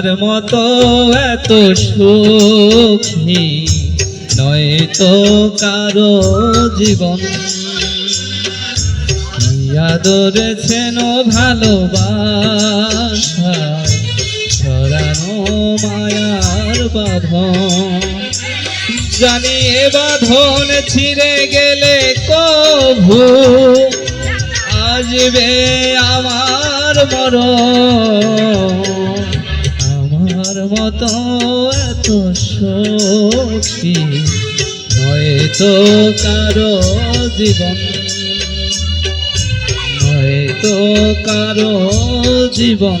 আমার মতো এত সুখী নয় তো কারও জীবন। আদরেছেন ভালোবাসা ছড়ানো মায়ার বাঁধন। জানি এ বাঁধন ছিঁড়ে গেলে কভু আসবে আমার মর আমার মতো এত শক্তি নয় তো কারও জীবন। নয় তো কারও জীবন।